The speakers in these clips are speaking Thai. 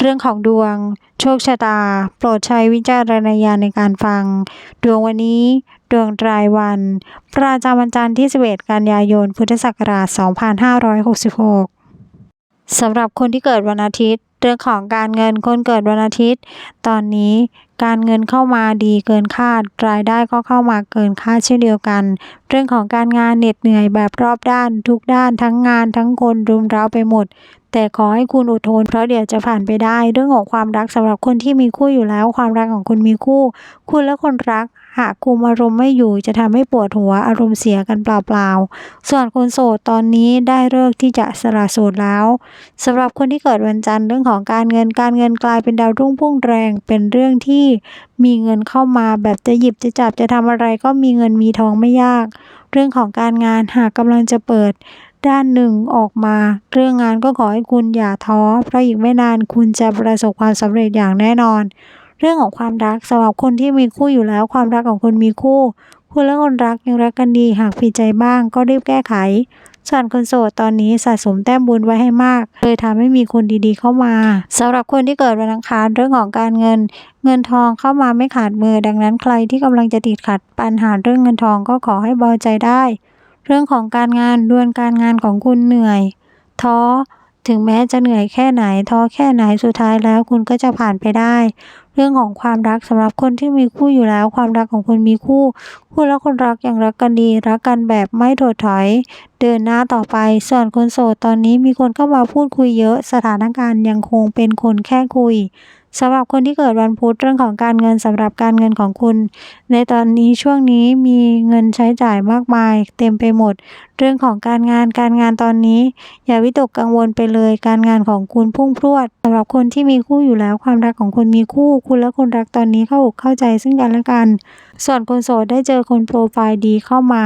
เรื่องของดวง โชคชะตา โปรดใช้วิจารณญาณในการฟัง ดวงวันนี้ ดวงรายวัน ประจำวันจันทร์ที่ 11 กันยายน พุทธศักราช 2566 สำหรับคนที่เกิดวันอาทิตย์ เรื่องของการเงินคนเกิดวันอาทิตย์ ตอนนี้การเงินเข้ามาดีเกินคาด รายได้ก็เข้ามาเกินคาดเช่นเดียวกัน เรื่องของการงานเหน็ดเหนื่อยแบบรอบด้าน ทุกด้านทั้งงานทั้งคนรุมเร้าไปหมด แต่ขอให้คุณอดทนเพราะเดี๋ยวจะผ่านไปได้ เรื่องของความรักสำหรับคนที่มีคู่อยู่แล้ว ความรักของคุณมีคู่ คุณและคนรักหากคุมอารมณ์ไม่อยู่จะทำให้ปวดหัวอารมณ์เสียกันเปล่าๆ ส่วนคนโสดตอนนี้ได้เลิกที่จะสละโสดแล้วสำหรับคนที่เกิดวันจันทร์เรื่องของการเงินการเงินกลายเป็นดาวรุ่งพุ่งแรงเป็นเรื่องที่ มีเงินเข้ามาแบบจะหยิบจะจับจะทำอะไรก็มีเงินมีทองไม่ยาก เรื่องของการงานหากกำลังจะเปิดด้านหนึ่งออกมา เรื่องงานก็ขอให้คุณอย่าท้อ เพราะอีกไม่นานคุณจะประสบความสำเร็จอย่างแน่นอน เรื่องของความรักสำหรับคนที่มีคู่อยู่แล้ว ความรักของคุณมีคู่ คุณและคนรักยังรักกันดี หากผิดใจบ้างก็รีบแก้ไข ส่วนคนโสดตอนนี้สะสมแต้มบุญไว้ให้มากเลยทำให้มีคนดีๆเข้ามาสำหรับคนที่เกิดวันอังคารเรื่องของการเงิน เงินทองเข้ามาไม่ขาดมือ ดังนั้นใครที่กำลังจะติดขัดปัญหาเรื่องเงินทองก็ขอให้เบาใจได้ เรื่องของการงานดวนการงานของคุณเหนื่อยท้อ ถึงแม้จะเหนื่อยแค่ไหนท้อแค่ไหนสุดท้ายแล้วคุณก็จะผ่านไปได้ เรื่องของความรักสำหรับคนที่มีคู่อยู่แล้ว ความรักของคุณมีคู่ คู่และคนรักยังรักกันดีรักกันแบบไม่ถดถอย เดินหน้าต่อไป ส่วนคนโสดตอนนี้มีคนเข้ามาพูดคุยเยอะ สถานการณ์ยังคงเป็นคนแค่คุย สำหรับคนที่เกิดวันพุธเรื่องของการเงินสำหรับการเงินของคุณ ในตอนนี้ช่วงนี้มีเงินใช้จ่ายมากมาย เต็มไปหมด เรื่องของการงานการงานตอนนี้ อย่าวิตกกังวลไปเลย การงานของคุณพุ่งพรวดสำหรับคนที่มีคู่อยู่แล้วความรักของคุณมีคู่ คุณและคนรักตอนนี้เข้าอกเข้าใจซึ่งกันและกัน ส่วนคนโสดได้เจอคนโปรไฟล์ดีเข้ามา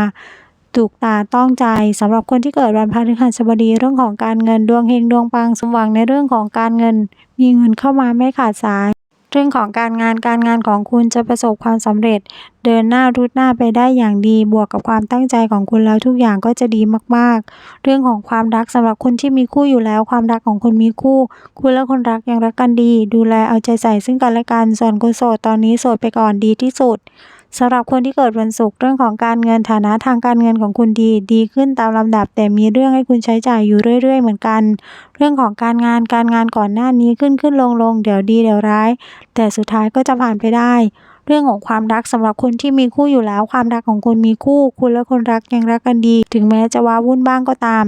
ถูกตาต้องใจสำหรับคนที่เกิดวันพฤหัสบดีเรื่องของการเงินดวงเฮงดวงปังสมหวังในเรื่องของการเงิน มีเงินเข้ามาไม่ขาดสาย เรื่องของการงานการงานของคุณจะประสบความสำเร็จ เดินหน้ารุดหน้าไปได้อย่างดีบวกกับความตั้งใจของคุณแล้วทุกอย่างก็จะดีมากๆ เรื่องของความรักสำหรับคนที่มีคู่อยู่แล้ว ความรักของคุณมีคู่ คุณและคนรักยังรักกันดี ดูแลเอาใจใส่ซึ่งกันและกันส่วนคนโสดตอนนี้โสดไปก่อนดีที่สุด สำหรับคนที่เกิดวันศุกร์เรื่องของการเงินฐานะทางการเงินของคุณดี ดีขึ้นตามลำดับ แต่มีเรื่องให้คุณใช้จ่ายอยู่เรื่อย ๆ เหมือนกัน เรื่องของการงานการงานก่อนหน้านี้ขึ้นขึ้นลงลงเดี๋ยวดีเดี๋ยวร้าย แต่สุดท้ายก็จะผ่านไปได้ เรื่องของความรักสำหรับคนที่มีคู่อยู่แล้ว ความรักของคุณมีคู่ คุณและคนรักยังรักกันดี ถึงแม้จะว้าวุ่นบ้างก็ตาม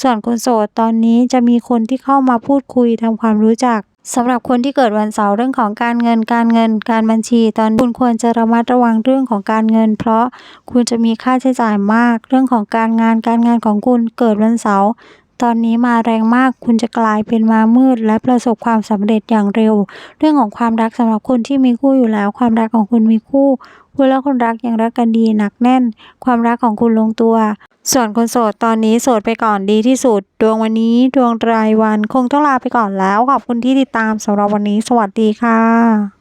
ส่วนคนโสดตอนนี้จะมีคนที่เข้ามาพูดคุยทำความรู้จัก สำหรับคนที่เกิดวันเสาร์เรื่องของการเงินการเงิน การบัญชี ตอนคุณควรจะระมัดระวังเรื่องของการเงิน เพราะคุณจะมีค่าใช้จ่ายมาก เรื่องของการงานการงานของคุณเกิดวันเสาร์ ตอนนี้มาแรงมากคุณจะกลายเป็นมามืด และประสบความสำเร็จอย่างเร็ว เรื่องของความรักสำหรับคนที่มีคู่อยู่แล้ว ความรักของคุณมีคู่คุณและคนรักยังรักกันดีหนักแน่น ความรักของคุณลงตัว ส่วนคนโสดตอนนี้โสดไปก่อนดีที่สุด ดวงวันนี้ดวงรายวันคงต้องลาไปก่อนแล้ว ขอบคุณที่ติดตามสำหรับวันนี้ สวัสดีค่ะ